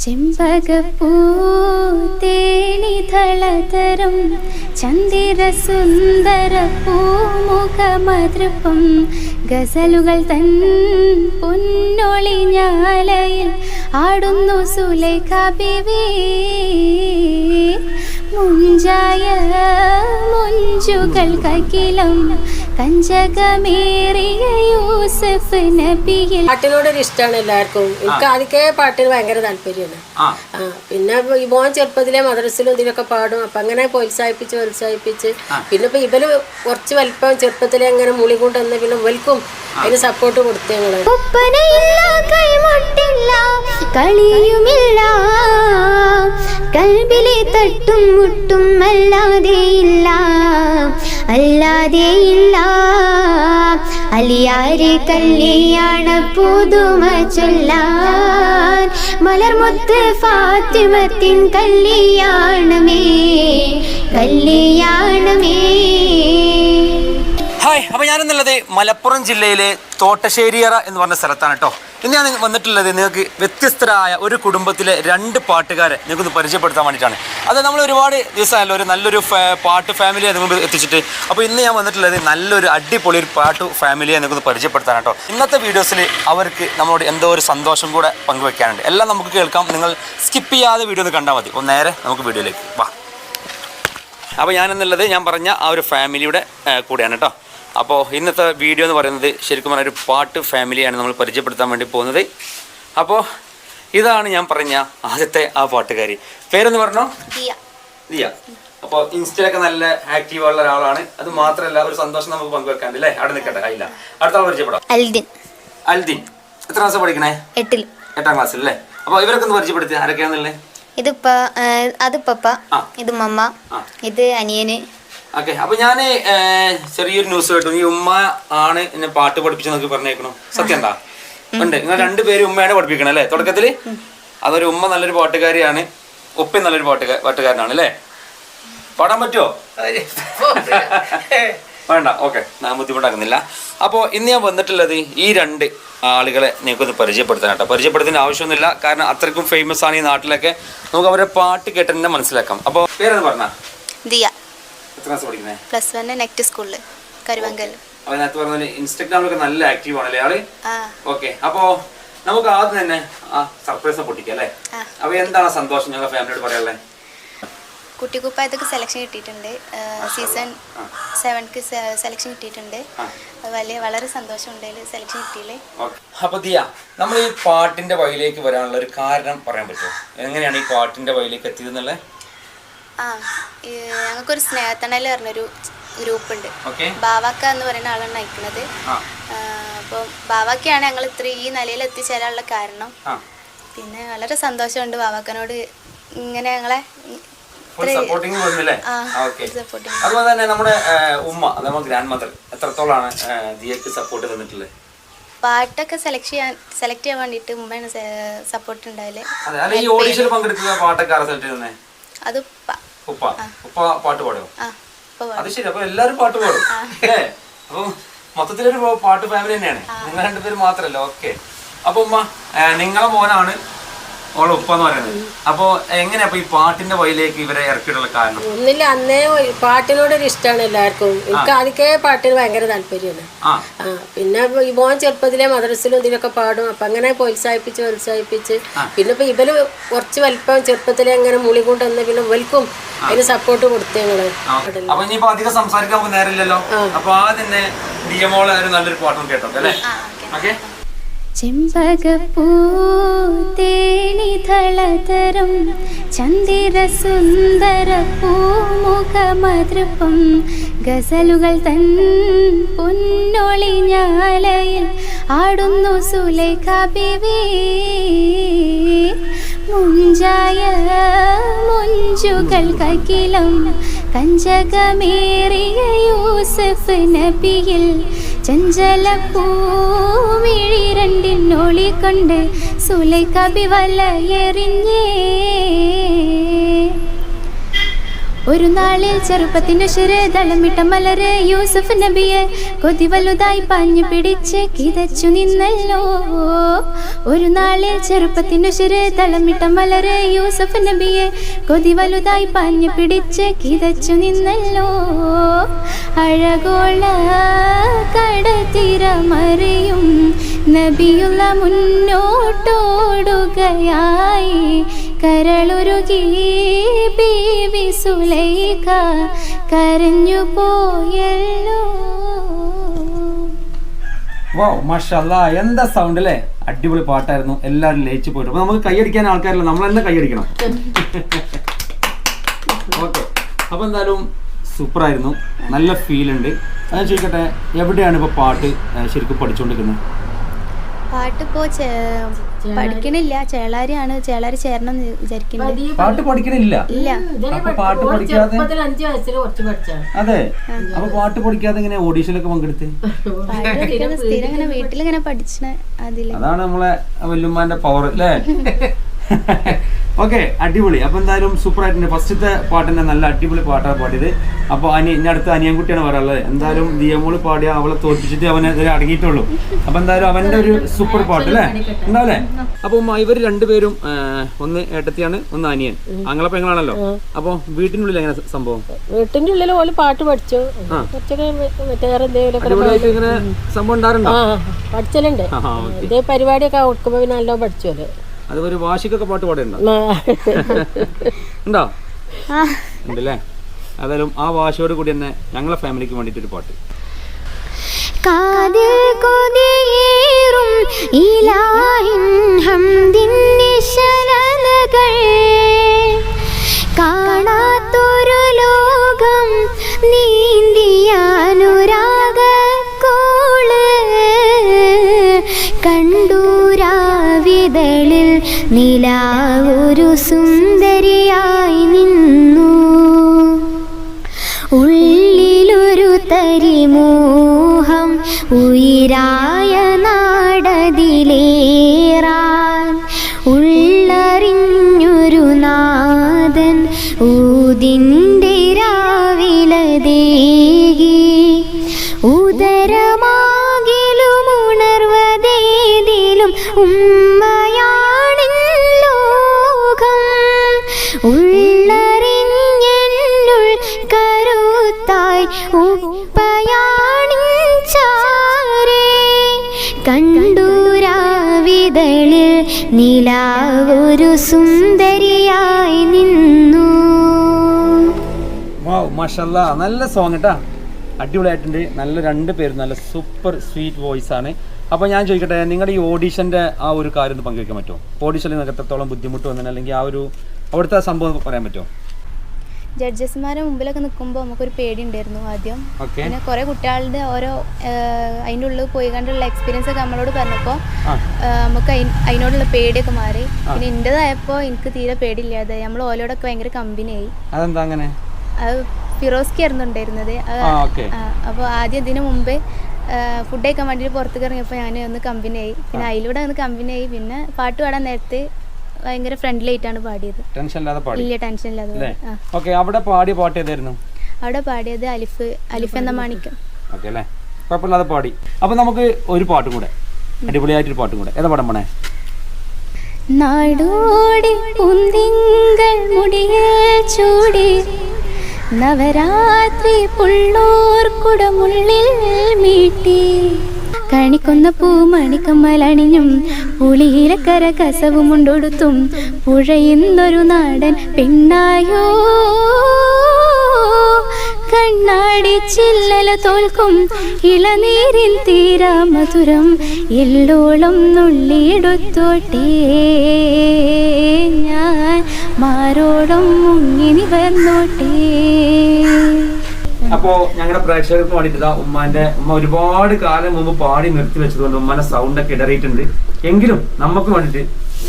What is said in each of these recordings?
ചെമ്പകപ്പൂ ചന്ദിരസുന്ദര ചന്ദിര സുന്ദര പൂമുഖമതൃപ്പം ഗസലുകൾ തൻ പൊന്നൊളിഞ്ഞാലയിൽ ആടുന്നു സുലൈഖ ബിവി മുഞ്ചുകൾ പാട്ടിനോടൊരു ഇഷ്ടമാണ് എല്ലാവർക്കും. എനിക്ക് ആദ്യമേ പാട്ടിന് ഭയങ്കര താല്പര്യമാണ്. ആ. പിന്നെ മോൻ ചെറുപ്പത്തിലെ മദ്രസിലും ഇതിലൊക്കെ പാടും. അപ്പൊ അങ്ങനെ പ്രോത്സാഹിപ്പിച്ച് പ്രോത്സാഹിപ്പിച്ച്. പിന്നെ ഇപ്പൊ ഇവർ കുറച്ച് വലിപ്പം ചെറുപ്പത്തിലെ അങ്ങനെ മുളി കൊണ്ടുവന്ന് പിന്നെ ഇവൽക്കും അതിന് സപ്പോർട്ട് കൊടുത്തു ഞങ്ങൾ. കൈമുട്ടില്ല കളിയുമില്ല. കൽബിലെ തട്ടും മുട്ടും അല്ലാതെയില്ല അല്ലാതെയില്ല അലിയാരെ കല്യാണ പുതുമ ചൊല്ലാൻ. മലർമുത്ത് ഫാത്തിമത്തിൻ കല്യാണമേ ഞാനെന്നുള്ളത് മലപ്പുറം ജില്ലയിലെ തോട്ടശ്ശേരിയറ എന്ന് പറഞ്ഞ സ്ഥലത്താണ് കേട്ടോ. ഇന്ന് ഞാൻ വന്നിട്ടുള്ളത് നിങ്ങൾക്ക് വ്യത്യസ്തരായ ഒരു കുടുംബത്തിലെ രണ്ട് പാട്ടുകാരെ നിങ്ങൾക്കൊന്ന് പരിചയപ്പെടുത്താൻ വേണ്ടിയിട്ടാണ്. അത് നമ്മൾ ഒരുപാട് ദിവസമായല്ലോ ഒരു നല്ലൊരു പാട്ട് ഫാമിലിയെ നിങ്ങൾ എത്തിച്ചിട്ട്. അപ്പോൾ ഇന്ന് ഞാൻ വന്നിട്ടുള്ളത് നല്ലൊരു അടിപൊളി ഒരു പാട്ട് ഫാമിലിയെ നിങ്ങൾക്ക് പരിചയപ്പെടുത്താൻ കേട്ടോ. ഇന്നത്തെ വീഡിയോസിൽ അവർക്ക് നമ്മളോട് എന്തോ ഒരു സന്തോഷം കൂടെ പങ്കുവെക്കാനുണ്ട്. എല്ലാം നമുക്ക് കേൾക്കാം. നിങ്ങൾ സ്കിപ്പ് ചെയ്യാതെ വീഡിയോ ഒന്ന് കണ്ടാൽ മതി. ഒന്ന് നേരെ നമുക്ക് വീഡിയോയിലേക്ക് വാ. അപ്പോൾ ഞാനെന്നുള്ളത് ഞാൻ പറഞ്ഞ ആ ഒരു ഫാമിലിയുടെ കൂടെയാണ് കേട്ടോ. അപ്പോൾ ഇന്നത്തെ വീഡിയോ എന്ന് പറയുന്നത് ശരിക്കും പറഞ്ഞ ഒരു പാട്ട് ഫാമിലിയാണ് നമ്മൾ പരിചയപ്പെടുത്താൻ വേണ്ടി പോകുന്നത്. അപ്പോൾ ഇതാണ് ഞാൻ പറഞ്ഞ ആദ്യത്തെ ആ പാട്ടുകാരി. പേരെന്ന് പറഞ്ഞോ? ദിയ. അപ്പോൾ ഇൻസ്റ്റയിലൊക്കെ നല്ല ആക്റ്റീവ് ഉള്ള ഒരാളാണ്. അത് മാത്രമല്ല ഒരു സന്തോഷം നമുക്ക് പങ്കുവെക്കാണ്ട് അല്ലേ? അവിടെ നിൽക്കട്ടെ ഇല്ല. അടുത്ത ആൾ പരിചയപ്പെടാം. അൽദിൻ. അൽദിൻ. എത്ര ക്ലാസ് പഠിക്കണേ? എട്ടിൽ. എട്ടാം ക്ലാസ് അല്ലേ? അപ്പോൾ ഇവരൊക്കെ ഒന്ന് പരിചയപ്പെടുത്തി ആരൊക്കെയാണെന്നുള്ളത് ഇതിപ്പ അത് പപ്പ ഇത് മമ്മ ഇത് അനിയന് ഓക്കെ അപ്പൊ ഞാൻ ചെറിയൊരു ന്യൂസ് കേട്ടു. ഈ ഉമ്മ ആണ് എന്നെ പാട്ട് പഠിപ്പിച്ചെന്നൊക്കെ പറഞ്ഞേക്കണു. സത്യം എന്താ? ഉണ്ട്. നിങ്ങൾ രണ്ടുപേരും ഉമ്മയാണ് പഠിപ്പിക്കണം അല്ലേ? തുടക്കത്തിൽ അതൊരു ഉമ്മ നല്ലൊരു പാട്ടുകാരിയാണ്. ഉപ്പയും നല്ലൊരു പാട്ടുകാർ പാട്ടുകാരനാണ് അല്ലേ? പാടാൻ പറ്റുമോ വേണ്ട. ഓക്കെ ഞാൻ ബുദ്ധിമുട്ടാക്കുന്നില്ല. അപ്പോൾ ഇന്ന് ഞാൻ വന്നിട്ടുള്ളത് ഈ രണ്ട് ആളുകളെ നിങ്ങൾക്കൊന്ന് പരിചയപ്പെടുത്താൻ കേട്ടോ പരിചയപ്പെടുത്തേണ്ട ആവശ്യമൊന്നുമില്ല. കാരണം അത്രയ്ക്കും ഫേമസ് ആണ് ഈ നാട്ടിലൊക്കെ. നമുക്ക് അവരെ പാട്ട് കേട്ട് തന്നെ മനസ്സിലാക്കാം. അപ്പോൾ പേരെന്ന് പറഞ്ഞാൽ ദിയ. എത്ര ക്ലാസ് പഠിക്കുന്നത് പ്ലസ് വൺ നെക്സ്റ്റ് സ്കൂളിൽ കരുവങ്കൽ. അപ്പൊ അതിനകത്ത് പറഞ്ഞ ഇൻസ്റ്റഗ്രാമിലൊക്കെ നല്ല ആക്റ്റീവ് ആണല്ലേ ആൾ? ഓക്കെ അപ്പോ നമുക്ക് ആദ്യം തന്നെ ആ സർപ്രൈസ് പൊട്ടിക്കാം അല്ലേ? അപ്പൊ എന്താണ് സന്തോഷം ഞങ്ങളുടെ ഫാമിലിയോട് പറയാനുള്ളത് കുട്ടിക്കുപ്പായത്തൊക്കെ സെലക്ഷൻ കിട്ടിയിട്ടുണ്ട്. സീസൺ സെവൻക്ക് സെലക്ഷൻ കിട്ടിയിട്ടുണ്ട്. വലിയ വളരെ സന്തോഷമുണ്ട് സെലക്ഷൻ കിട്ടിയില്ലേ അപ്പൊ ദിയ നമ്മൾ ഈ പാട്ടിന്റെ വഴിയിലേക്ക് വരാനുള്ള ഒരു കാരണം പറയാൻ പറ്റുമോ? എങ്ങനെയാണ് ഈ പാട്ടിന്റെ വഴിയിലേക്ക് എത്തിയതെന്നുള്ളത് ആ ഞങ്ങൾക്കൊരു സ്നേഹത്തണൽ പറഞ്ഞൊരു ഗ്രൂപ്പ് ഉണ്ട് ബാവാക്ക എന്ന് പറയുന്ന ആളാണ് നയിക്കുന്നത്. അപ്പോൾ ബാവാക്കയാണ് ഞങ്ങൾ ഇത്ര ഈ നിലയിൽ എത്തിച്ചേരാനുള്ള കാരണം. പിന്നെ വളരെ സന്തോഷമുണ്ട് ബാവാക്കനോട്. ഇങ്ങനെ ഞങ്ങളെ സപ്പോർട്ടിങ് അതുപോലെ തന്നെ നമ്മുടെ ഉമ്മ നമ്മുടെ ഗ്രാൻഡ് മദർ എത്രത്തോളാണ് ദിയക്ക് സപ്പോർട്ട് തന്നിട്ടുള്ളത്? പാട്ടൊക്കെ സെലക്ട് ചെയ്യാൻ സെലക്ട് ചെയ്യാൻ വേണ്ടിയിട്ട് ഉമ്മയാണ് സപ്പോർട്ട് ഉണ്ടായാൽ അതെ പാട്ടൊക്കെ അത് ഉപ്പ. ഉപ്പ പാട്ട് പാടുമോ അത് ശരി അപ്പൊ എല്ലാരും പാട്ട് പാടും. അല്ലേ അപ്പൊ മൊത്തത്തിലൊരു പാട്ട് ഫാമിലി തന്നെയാണ്. നിങ്ങൾ രണ്ടുപേരും മാത്രല്ല ഓക്കെ അപ്പൊ ഉമ്മ നിങ്ങളെ മോനാണ് ഓളെ ഉപ്പ എന്ന് പറയുന്നത് അപ്പൊ എങ്ങനെയാ ഈ പാട്ടിന്റെ വഴിയിലേക്ക് ഇവരെ ഇറക്കിയിട്ടുള്ള കാരണം? ഒന്നില്ല അന്നേ പാട്ടിനോട് ഒരു പാട്ടിനോടൊരു ഇഷ്ടമാണ് എല്ലാവർക്കും. എനിക്ക് ആദ്യമേ പാട്ടിന് ഭയങ്കര താല്പര്യമാണ്. പിന്നെ ഈ മോൻ ചെറുപ്പത്തിലെ മദ്രസിലും ഇതിലൊക്കെ പാടും. അപ്പൊ അങ്ങനെ പ്രോത്സാഹിപ്പിച്ച് പ്രോത്സാഹിപ്പിച്ച്. പിന്നെ ഇപ്പൊ ഇവർ കുറച്ച് വലിപ്പം ചെറുപ്പത്തിലെ അങ്ങനെ മുളി കൊണ്ടുവന്ന് പിന്നെ ഇവൽക്കും അതിന് സപ്പോർട്ട് കൊടുത്തേ ഞങ്ങൾ. അപ്പൊ ഇനിയിപ്പോ അധികം സംസാരിക്കാൻ നേരമില്ലല്ലോ. അപ്പൊ ആ തന്നെ ദിയമോളെ ഒരു നല്ലൊരു പാട്ടും കേട്ടോ അല്ലേ? ഓക്കെ? ചെമ്പകപ്പൂ തേണിതളതരം ചന്ദിര സുന്ദര പൂമുഖമതൃപ്പം ഗസലുകൾ തൻ പൊന്നൊളിഞ്ഞാലയിൽ ആടുന്നു സുലൈഖ ബിവി മുഞ്ചായ മുഞ്ചുകൾ കകിലം കഞ്ചകമേറിയ യൂസഫ് നബിയിൽ ചഞ്ചല പൂമിഴി സുലൈ സുലൈഖ വല വലയെറിഞ്ഞേ ഒരു നാളിൽ ചെറുപ്പത്തിന്റെ ശിരതളമിട്ട മലരെ യൂസഫ് നബിയെ കൊതി വലുതായി പാഞ്ഞു പിടിച്ച് കിതച്ചു നിന്നല്ലോ. ഒരു നാളിൽ ചെറുപ്പത്തിന്റെ ശിരതളമിട്ട മലരെ യൂസഫ് നബിയെ കൊതി വലുതായി പാഞ്ഞു പിടിച്ച് കിതച്ചു നിന്നല്ലോ. അഴകോള കടത്തിരമറിയും നബിയുള്ള മുന്നോട്ടോടുകയായി കരളുരുകി. ബീവി സുലൈഖ കരഞ്ഞു പോയല്ലോ. വാ മഷല്ല എന്താ സൗണ്ട് അല്ലേ അടിപൊളി പാട്ടായിരുന്നു. എല്ലാവരും ലയിച്ചു പോയിട്ട്. നമുക്ക് കൈയടിക്കാൻ ആൾക്കാരില്ല. നമ്മൾ തന്നെ കൈയടിക്കണം. ഓക്കെ. അപ്പൊ എന്തായാലും സൂപ്പർ ആയിരുന്നു നല്ല ഫീൽ ഉണ്ട്. അത് ചോദിക്കട്ടെ എവിടെയാണ് ഇപ്പൊ പാട്ട് ശരിക്കും പഠിച്ചുകൊണ്ടിരിക്കുന്നത് പാട്ടിപ്പോ പഠിക്കണില്ല. ചേളാരിയാണ്. ചേളാരി ചേരണം എന്ന് വിചാരിക്കുന്നുണ്ട് പാട്ട് പഠിക്കണില്ല. ഇല്ല. അപ്പൊ പാട്ട് പഠിക്കാതെ അഞ്ചു വയസ്സിൽ കുറച്ച് പഠിച്ചാണ്. അതെ. അപ്പൊ പാട്ട് പഠിക്കാതെ ഇങ്ങനെ ഓഡീഷനൊക്കെ പങ്കെടുത്ത്? പാട്ട് സ്ഥിരം ഇങ്ങനെ വീട്ടിലിങ്ങനെ പഠിച്ചണ അതിൽ. അതാണ് നമ്മളെ വല്യമ്മാന്റെ പവർ അല്ലേ ഓക്കെ അടിപൊളി. അപ്പൊ എന്തായാലും സൂപ്പർ ആയിട്ടുണ്ട്. ഫസ്റ്റത്തെ തന്നെ നല്ല അടിപൊളി പാട്ടാണ് പാടിയത്. അപ്പൊ അനി ഇനി അടുത്ത അനിയൻകുട്ടിയാണ് പറയാനുള്ളത്. എന്തായാലും ദിയമോൾ പാടിയ അവളെ തോൽപ്പിച്ചിട്ട് അവനെ അടങ്ങിയിട്ടുള്ളൂ. അപ്പൊ എന്തായാലും അവന്റെ ഒരു സൂപ്പർ പാട്ട് അല്ലേ? ഉണ്ടാവല്ലേ? അപ്പൊ ഉമ്മ ഇവർ രണ്ടുപേരും ഒന്ന് ഏട്ടത്തിയാണ് ഒന്ന് അനിയൻ. അങ്ങളെ പെങ്ങളാണല്ലോ. അപ്പൊ വീട്ടിനുള്ളിൽ എങ്ങനെ സംഭവം? വീട്ടിന്റെ ഉള്ളിൽ ഓൽ പാട്ട് പഠിച്ചു. ഇങ്ങനെ സംഭവം ഉണ്ടാറുണ്ടോ പഠിച്ചലുണ്ട്. ഇതേ പരിപാടിയൊക്കെ കൊടുക്കുമ്പോ പിന്നെ പഠിച്ചു ഓൽ അത് ഒരു വാശിക്കൊക്കെ പാട്ട് പാടുണ്ടോ ഉണ്ടോ? ഉണ്ടല്ലേ? അതായാലും ആ വാശിയോട് കൂടി തന്നെ ഞങ്ങളെ ഫാമിലിക്ക് വേണ്ടിട്ടൊരു പാട്ട്. കാതിൽ കൊതിയേറും ഉയരായ നാടതിലേറാൻ ഉള്ളറിഞ്ഞൊരു നാദൻ ഊതിന്റെ രാവിലതേകി ഉദരമാകിലും ഉണർവതേതിലും ഉമ്മയാണിൻ നിലാവൊരു സുന്ദരിയായി നിന്നു. നല്ല സോങ് കേട്ടാ അടിപൊളിയായിട്ടുണ്ട്. നല്ല രണ്ട് പേരും നല്ല സൂപ്പർ സ്വീറ്റ് വോയിസ് ആണ്. അപ്പോൾ ഞാൻ ചോദിക്കട്ടെ നിങ്ങളുടെ ഈ ഓഡീഷന്റെ ആ ഒരു കാര്യം ഒന്ന് പങ്കുവെക്കാൻ പറ്റുമോ? ഓഡീഷനിൽ നിങ്ങൾക്ക് എത്രത്തോളം ബുദ്ധിമുട്ട് വന്നു അല്ലെങ്കിൽ ആ ഒരു അവിടുത്തെ സംഭവം പറയാൻ പറ്റുമോ? ജഡ്ജസ്മാരെ മുമ്പിലൊക്കെ നിൽക്കുമ്പോൾ നമുക്കൊരു പേടി ഉണ്ടായിരുന്നു ആദ്യം പിന്നെ കുറെ കുട്ടികളുടെ ഓരോ അതിന്റെ ഉള്ളിൽ പോയി കണ്ടുള്ള എക്സ്പീരിയൻസ് ഒക്കെ നമ്മളോട് പറഞ്ഞപ്പോൾ നമുക്ക് അതിനോടുള്ള പേടിയൊക്കെ മാറി. പിന്നെ എന്റെതായപ്പോൾ എനിക്ക് തീരെ പേടിയില്ലാതെ നമ്മൾ ഓലോടൊക്കെ ഭയങ്കര കമ്പനിയായി. അതെന്താ അങ്ങനെ? അത് ഫിറോസ്കി ആയിരുന്നു ഉണ്ടായിരുന്നത് അപ്പോൾ ആദ്യം ഇതിന് മുമ്പേ ഫുഡ് കഴിക്കാൻ വേണ്ടിയിട്ട് പുറത്തേക്ക് ഇറങ്ങിയപ്പോൾ ഞാൻ ഒന്ന് കമ്പനിയായി. പിന്നെ അതിലൂടെ ഒന്ന് കമ്പനിയായി. പിന്നെ പാട്ട് പാടാൻ നേരത്ത് ഭയങ്കര ഫ്രണ്ട്ലി ആയിട്ടാണ് പാടിയത്. ടെൻഷൻ ഇല്ലാതെ പാടി. വലിയ ടെൻഷൻ ഇല്ലാതെ ഓക്കെ അവിടെ പാടിയ പാട്ട് ഏതായിരുന്നു? അവിടെ പാടിയത് അലിഫ് അലിഫ് എന്ന മാണിക്കം ഓക്കെ അല്ലേ? കുഴപ്പമില്ലാതെ പാടി. അപ്പൊ നമുക്ക് ഒരു പാട്ടും കൂടെ അടിപൊളിയായിട്ടൊരു പാട്ടും കൂടെ. ഏതാ പാടം പോണേ? നാടോടി കുന്തിങ്കൾ മുടിയിൽ ചൂടി നവരാത്രി പുള്ളൂർ കുടമുള്ളിൽ മീട്ടി. കണിക്കൊന്ന പൂമണിക്കമ്മലണിഞ്ഞും പുളിയിലക്കര കസവും ഉണ്ടൊടുത്തും പുഴയുന്നൊരു നാടൻ പെണ്ണായോ? കണ്ണാടി ചില്ലല തോൽക്കും ഇളനീരിൻ തീരാ മധുരം എല്ലോളം നുള്ളിയെടുത്തോട്ടേ. ഞാൻ മാരോടും മുങ്ങി നിവർന്നോട്ടേ. അപ്പോ ഞങ്ങളുടെ പ്രേക്ഷകർക്ക് വേണ്ടിയിട്ട് ഉമ്മാന്റെ ഉമ്മ ഒരുപാട് കാലം മുമ്പ് പാടി നിർത്തി വെച്ചതുകൊണ്ട് ഉമ്മാന്റെ സൗണ്ട് ഒക്കെ ഇടറിയിട്ടുണ്ട്. എങ്കിലും നമുക്ക് വേണ്ടിട്ട്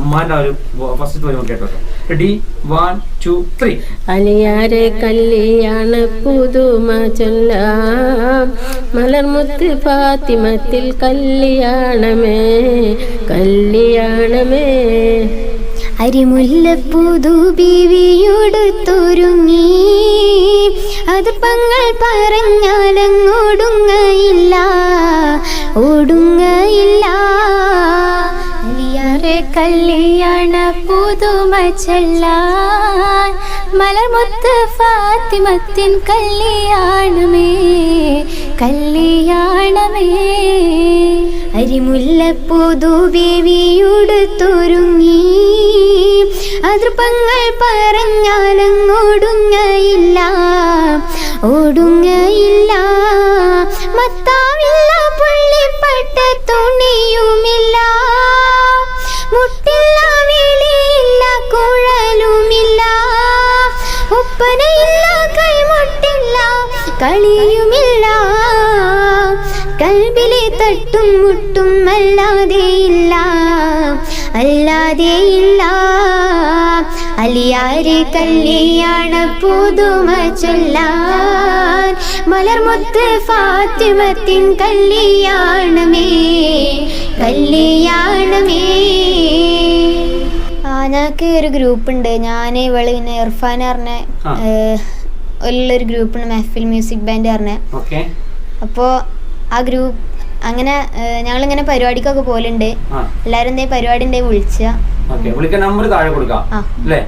ഉമ്മാന്റെ ഒരു ഫസ്റ്റ് തോന്നി കേട്ടോ റെഡി വൺ ടു ത്രീ അലിയാരെ കല്യാണ പുതുമ ചൊല്ല. മലർമുത്ത് ഫാത്തിമത്തിൽ കല്യാണമേ കല്യാണമേ. അരിമുല്ലപ്പൂതു ബീവിയോടുത്തൊരുങ്ങി. അത് പങ്ങൾ പറഞ്ഞാലങ്ങോടുങ്ങയില്ല. ഓടുങ്ങയില്ല കല്യാണ പുതുമ ചെല്ലാൻ. മലർമുത്ത് ഫാത്തിമത്തിൻ കല്യാണമേ കല്യാണമേ. അരിമുല്ലപ്പൂതു അതിർപ്പങ്ങൾ പറഞ്ഞാലങ്ങോടുങ്ങയില്ല. ഓടുങ്ങയില്ല മത്താവില്ല പുള്ളിപ്പട്ട തുണിയുമില്ല. മുട്ടില്ല വിളിയില്ല കുഴലുമില്ല. ഒപ്പനയില്ല കൈമുട്ടില്ല കളിയുമില്ല. കൽബിലെ തട്ടും മുട്ടും അല്ലാതെയില്ല. അല്ലാതെയില്ല. അലിയാരെ കല്യാണ പുതുമ ചൊല്ലാൻ? മലർമുത്ത് ഫാത്തിമത്തിൻ കല്യാണമേ കല്യാണമേ. ആ ഞങ്ങൾക്ക് ഒരു ഗ്രൂപ്പ് ഉണ്ട് ഞാൻ ഇവൾ പിന്നെ ഇർഫാൻ പറഞ്ഞ. ഉള്ളൊരു ഗ്രൂപ്പുണ്ട് മെഹഫിൽ മ്യൂസിക് ബാൻഡ് പറഞ്ഞ. അപ്പോ അപ്പോൾ ആ ഗ്രൂപ്പ് അങ്ങനെ ഞങ്ങൾ ഞങ്ങളിങ്ങനെ പരിപാടിക്കൊക്കെ പോലുണ്ട് എല്ലാരും എല്ലാവരും എന്തേ പരിപാടി ഉണ്ടെങ്കിൽ വിളിച്ച. ഓക്കെ. വിളിക്കാൻ നമ്പർ താഴെ കൊടുക്കാം. അല്ലേ?